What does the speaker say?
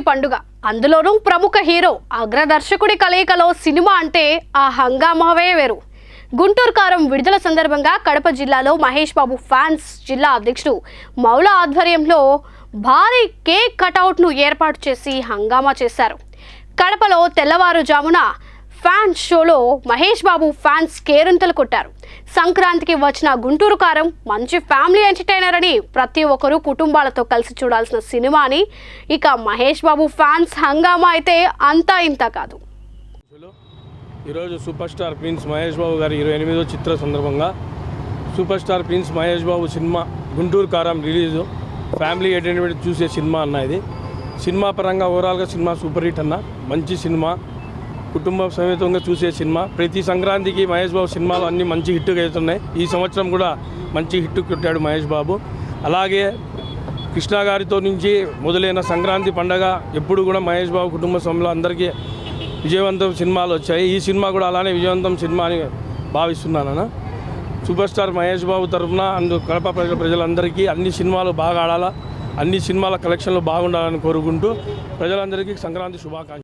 పండుగ. అందులోనూ ప్రముఖ హీరో అగ్రదర్శకుడి కలయికలో సినిమా అంటే ఆ హంగామావే వేరు. గుంటూరు కారం విడుదల సందర్భంగా కడప జిల్లాలో మహేష్ బాబు ఫ్యాన్స్ జిల్లా అధ్యక్షుడు మౌల ఆధ్వర్యంలో భారీ కేక్ కటౌట్ను ఏర్పాటు చేసి హంగామా చేశారు. కడపలో తెల్లవారుజామున ఫ్యాన్స్ షోలో మహేష్ బాబు ఫ్యాన్స్ కేరింతలు కొట్టారు. సంక్రాంతికి వచ్చిన గుంటూరు కారం మంచి ఫ్యామిలీ ఎంటర్టైనర్ అని ప్రతి ఒక్కరూ కుటుంబాలతో కలిసి చూడాల్సిన సినిమా అని. ఇక మహేష్ బాబు ఫ్యాన్స్ హంగామా అయితే అంతా ఇంత కాదు. ఈరోజు super star prince Mahesh Babu గారి ఇరవై ఎనిమిదో చిత్ర సందర్భంగా super star prince Mahesh Babu cinema Guntur Kaaram release. Family entertainment చూసే సినిమా అన్న ఇది. సినిమా పరంగా ఓవరాల్గా సినిమా సూపర్ హిట్ అన్న. మంచి సినిమా. కుటుంబ సమేతంగా చూసే సినిమా. ప్రతి సంక్రాంతికి మహేష్ బాబు సినిమాలు అన్నీ మంచి హిట్గా అవుతున్నాయి ఈ సంవత్సరం కూడా మంచి హిట్ కొట్టాడు మహేష్ బాబు. అలాగే కృష్ణ గారితో నుంచి మొదలైన సంక్రాంతి పండగ ఎప్పుడు కూడా మహేష్ బాబు కుటుంబ సభ్యులు అందరికీ విజయవంతం సినిమాలు వచ్చాయి. ఈ సినిమా కూడా అలానే విజయవంతం సినిమా అని భావిస్తున్నానన్న సూపర్ స్టార్ మహేష్ బాబు తరఫున అందు కడప ప్రజల ప్రజలందరికీ అన్ని సినిమాలు బాగా ఆడాలా అన్ని సినిమాల కలెక్షన్లు బాగుండాలని కోరుకుంటూ ప్రజలందరికీ సంక్రాంతి శుభాకాంక్షలు.